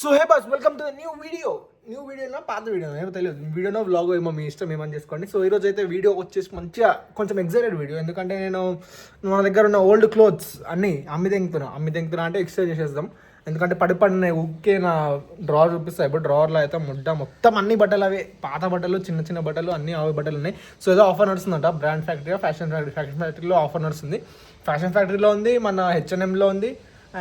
So hey boss welcome to the new video new వీడియోనా పాత video ఏమో తెలియదు. వీడియోనో blog ఏమో మీ ఇష్టం ఏమని చేసుకోండి. సో ఈరోజు అయితే వీడియో వచ్చేసి మంచిగా కొంచెం ఎగ్జైటెడ్ వీడియో ఎందుకంటే నేను మన దగ్గర ఉన్న ఓల్డ్ క్లోత్స్ అన్నీ అమ్మి తెంగుతున్నా అమ్మి తెంగుతున్నా అంటే ఎక్స్చేంజ్ చేసేద్దాం. ఎందుకంటే పడి పడిన ఉక్కే నా డ్రావర్ చూపిస్తాయి ఇప్పుడు డ్రావర్లో అయితే ముడ్డ మొత్తం అన్ని బట్టలు అవే. పాత బట్టలు చిన్న చిన్న బట్టలు అన్ని అవే బట్టలు ఉన్నాయి. సో ఏదో offer నడుస్తుందంట. Brand factory fashion factory fashion ఫ్యాక్టరీలో ఆఫర్ నడుస్తుంది. ఫ్యాషన్ ఫ్యాక్టరీలో ఉంది మన H&M హెచ్ఎన్ఎంలో ఉంది.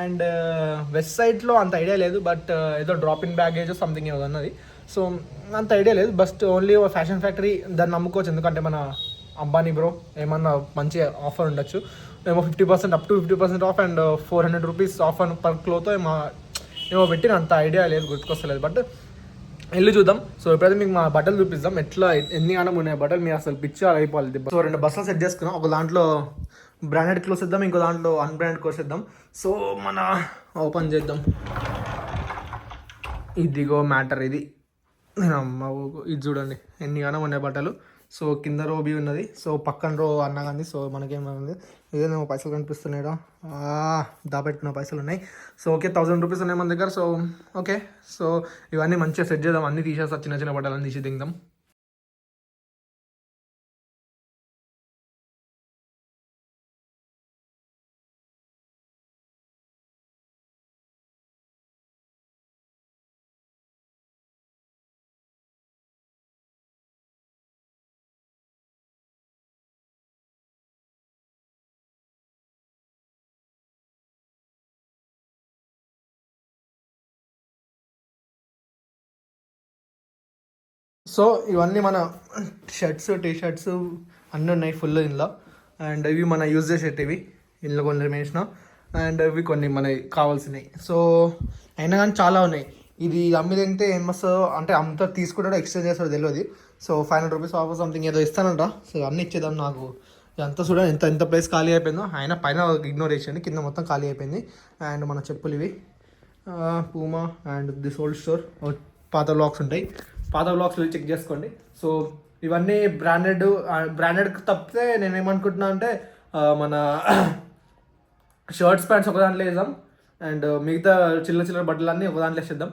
అండ్ uh, వెస్ట్ సైడ్లో అంత ఐడియా లేదు బట్ uh, ఏదో డ్రాప్ ఇన్ బ్యాగేజ్ సంథింగ్ ఏదో అన్నది. సో అంత ఐడియా లేదు బస్ట్ ఓన్లీ ఫ్యాషన్ ఫ్యాక్టరీ దాన్ని నమ్ముకోవచ్చు ఎందుకంటే మన అంబానీ బ్రో ఏమన్నా మంచి ఆఫర్ ఉండొచ్చు. ఏమో fifty percent up to fifty percent off and four hundred rupees off and per క్లోతో ఏమో ఏమో పెట్టిన అంత ఐడియా లేదు గుర్తుకొస్తలేదు. బట్ వెళ్ళి చూద్దాం. సో ఎప్పుడైతే మీకు మా బట్టలు చూపిస్తాం ఎట్లా ఎన్ని ఆనం ఉన్నాయి బట్టలు మీరు అసలు పిచ్చి అయిపోవాలి. సో రెండు బస్సులు సెట్ చేసుకున్నాం. ఒక దాంట్లో బ్రాండెడ్ క్లోస్ ఇద్దాం ఇంకో దాంట్లో అన్బ్రాండెడ్ క్లోస్ ఇద్దాం సో మన ఓపెన్ చేద్దాం. ఇదిగో మ్యాటర్ ఇది. అమ్మ ఇది చూడండి ఎన్నిగానో ఉన్నాయి బట్టలు. సో కింద రో బి ఉన్నది. సో పక్కన రో అన్నా కానీ సో మనకేమైంది ఇదేమో పైసలు కనిపిస్తున్నాయో దాపెట్టుకున్న పైసలు ఉన్నాయి. సో ఓకే థౌసండ్ రూపీస్ ఉన్నాయి మన దగ్గర. సో ఓకే సో ఇవన్నీ మంచిగా సెట్ చేద్దాం. అన్ని తీసేస్తా చిన్న చిన్న బట్టలు తీసి దిగుదాం సో ఇవన్నీ మన షర్ట్స్ టీ షర్ట్స్ అన్నీ ఉన్నాయి ఫుల్ ఇందులో. అండ్ ఇవి మన యూజ్ చేసేటివి ఇందులో కొన్ని వేసిన. అండ్ ఇవి కొన్ని మనకి కావాల్సినవి. సో అయినా కానీ చాలా ఉన్నాయి. ఇది అమ్మి తింటే ఏం వస్తుందో అంటే అంత తీసుకుంటాడో ఎక్స్చేంజ్ చేస్తాడో తెలియదు so five hundred rupees offer something ఏదో ఇస్తానంట. సో అన్నీ ఇచ్చేదాన్ని నాకు. ఎంత చూడండి ఎంత ఎంత ప్లేస్ ఖాళీ అయిపోయిందో. ఆయన పైన ఇగ్నోర్ చేసేయండి కింద మొత్తం ఖాళీ అయిపోయింది. అండ్ మన చెప్పులు ఇవి. Puma and this old store పాత బ్లాక్స్ ఉంటాయి. పాత బ్లాక్స్ చెక్ చేసుకోండి. సో ఇవన్నీ బ్రాండెడ్ బ్రాండెడ్ తప్పితే నేను ఏమనుకుంటున్నా అంటే మన షర్ట్స్ ప్యాంట్స్ ఒక దాంట్లో వేద్దాం. అండ్ మిగతా చిల్లర చిల్లర బట్టలన్నీ ఒక దాంట్లో వేసేద్దాం.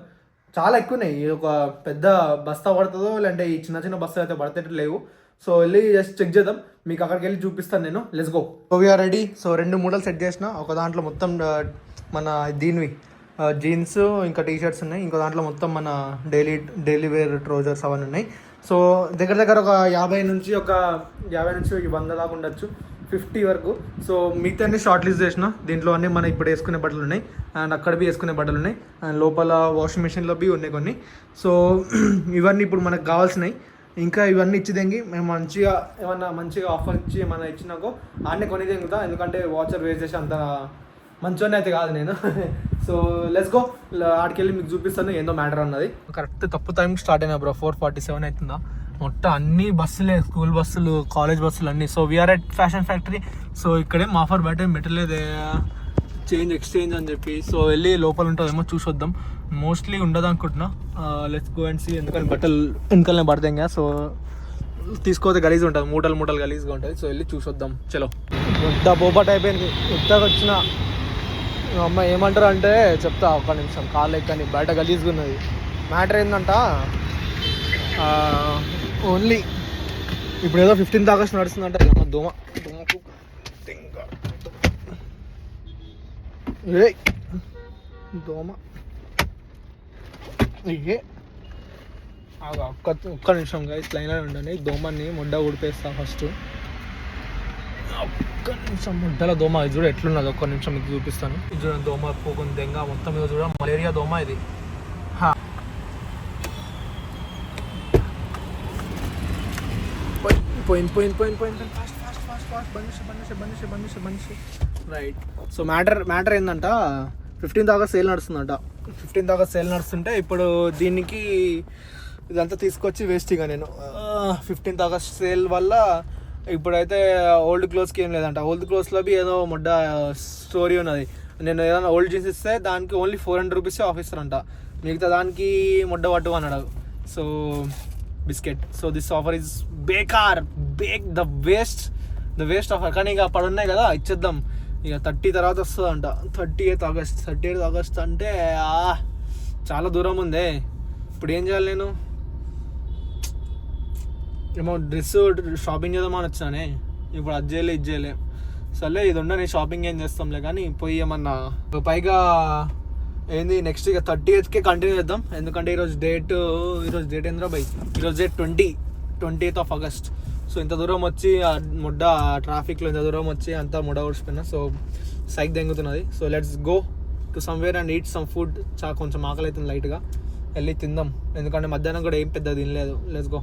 చాలా ఎక్కువ ఉన్నాయి ఈ ఒక పెద్ద బస్తా పడుతుందో లేదంటే ఈ చిన్న చిన్న బస్తా అయితే పడితే లేవు. సో వెళ్ళి జస్ట్ చెక్ చేద్దాం. మీకు అక్కడికి వెళ్ళి చూపిస్తాను నేను. Let's go so we're ready so రెండు మూడలు సెట్ చేసిన. ఒక దాంట్లో మొత్తం మన దీనివి. జీన్స్ ఇంకా టీ షర్ట్స్ ఉన్నాయి. ఇంకో దాంట్లో మొత్తం మన డైలీ డైలీ వేర్ ట్రౌజర్స్ అవన్నీ ఉన్నాయి. సో దగ్గర దగ్గర ఒక యాభై నుంచి ఒక యాభై నుంచి వంద దాకా ఉండొచ్చు. ఫిఫ్టీ వరకు. సో మిగతా అన్ని షార్ట్ లిస్ట్ చేసిన. దీంట్లో అన్ని మనం ఇప్పుడు వేసుకునే బట్టలు ఉన్నాయి. అండ్ అక్కడ బి వేసుకునే బట్టలు ఉన్నాయి. అండ్ లోపల వాషింగ్ మిషన్లో బి ఉన్నాయి కొన్ని. సో ఇవన్నీ ఇప్పుడు మనకు కావాల్సినవి ఇంకా ఇవన్నీ ఇచ్చిదెంగి మేము మంచిగా ఏమన్నా మంచిగా ఆఫర్ ఇచ్చి ఏమన్నా ఇచ్చినాకో అన్నీ కొని తెంగుతా ఎందుకంటే వాచర్ వేస్ట్ చేసి అంత మంచోనే అయితే కాదు నేను. సో లెట్స్ గో ఆడికి వెళ్ళి మీకు చూపిస్తాను ఏందో మ్యాటర్ అన్నది. కరెక్ట్ తప్పు టైం స్టార్ట్ అయినా బ్రో ఫోర్ ఫార్టీ సెవెన్ అవుతుందా? మొత్తం అన్ని బస్సులే స్కూల్ బస్సులు కాలేజ్ బస్సులు అన్నీ. So we're at fashion factory so ఇక్కడేం ఆఫర్ బయట పెట్టలేదే చేంజ్ ఎక్స్చేంజ్ అని చెప్పి. సో వెళ్ళి లోపల ఉంటుందేమో చూసొద్దాం. మోస్ట్లీ ఉండదు అనుకుంటున్నా. లెట్స్ గో అండ్ సీ ఎందుకంటే బట్టలు వెనకాలనే పడతాయి కదా సో తీసుకోతే గలీజ్ ఉంటుంది. మూటలు మూటలు గలీజ్గా ఉంటుంది. సో వెళ్ళి చూసొద్దాం. చలో. ఉత్త బొబ్బట్ అయిపోయింది. ఉత్తగా వచ్చిన అమ్మ ఏమంటారు అంటే చెప్తా ఒక్క నిమిషం. కాళ్ళు ఎక్కని బయట గలీజ్గా మ్యాటర్ ఏంటంట ఓన్లీ ఇప్పుడు ఏదో ఫిఫ్టీన్త్ ఆగస్ట్ నడుస్తుందంట దోమ దోమకు తింగ. దోమ ఏ ఒక్క ఒక్క నిమిషం గైస్ లైన్లో ఉండండి. దోమని ముడ్డ ఉడిపేస్తా ఫస్ట్. ఒక్క నిమిషం ముడ్డల దోమ ఇది చూడ ఎట్లున్నది? ఒక్క నిమిషం మీకు చూపిస్తాను. ఇది చూడండి దోమ పోకుంది దెంగ మొత్తం మీద చూడ మలేరియా దోమ ఇది. పోయింది పోయింది పోయింది fast fast fast fast. Right so matter matter ఏంటంట ఫిఫ్టీన్త్ ఆగస్ట్ సేల్ నడుస్తుందంట. ఫిఫ్టీన్త్ ఆగస్ట్ సేల్ నడుస్తుంటే ఇప్పుడు దీనికి ఇదంతా తీసుకొచ్చి వేస్ట్ ఇక నేను. ఫిఫ్టీన్త్ ఆగస్ట్ సేల్ వల్ల ఇప్పుడైతే ఓల్డ్ క్లోత్స్కి ఏం లేదంట. ఓల్డ్ క్లోత్స్లో బి ఏదో మొడ్డ స్టోరీ ఉన్నది. నేను ఏదైనా ఓల్డ్ జీన్స్ ఇస్తే దానికి only four hundred rupees off ఇస్తారంట. మిగతా దానికి మొడ్డ పట్టు అన్నాడు so biscuit. So this offer is Bekaar. Bake the waste. The waste offer కానీ ఇక పడున్నాయి కదా ఇచ్చేద్దాం. ఇక థర్టీ తర్వాత వస్తుందంట. Thirty eighth August. Thirty eighth August అంటే చాలా దూరం ఉందే. ఇప్పుడు ఏం చేయాలి నేను? ఏమో డ్రెస్ షాపింగ్ చేద్దామని వచ్చానే ఇప్పుడు అది చేయలే ఇది చేయలే. సర్లే ఇది ఉండని షాపింగ్ ఏం చేస్తాంలే కానీ పోయి ఏమన్నా. పైగా ఏంది నెక్స్ట్ ఇక థర్టీ ఎయిత్కే కంటిన్యూ చేద్దాం. ఎందుకంటే ఈరోజు డేట్ ఈరోజు డేట్ ఏంద్రా బై? ఈరోజు date twenty twenty eighth of August so ఇంత దూరం వచ్చి ముడ్డ ట్రాఫిక్లో ఇంత దూరం వచ్చి అంతా ముడ ఓడిచిపోయినా so psych దెంగుతున్నది. So let's go to somewhere and eat some food చా కొంచెం ఆకలి అవుతుంది లైట్గా వెళ్ళి తిందాం. ఎందుకంటే మధ్యాహ్నం కూడా ఏం పెద్ద తినలేదు. Let's go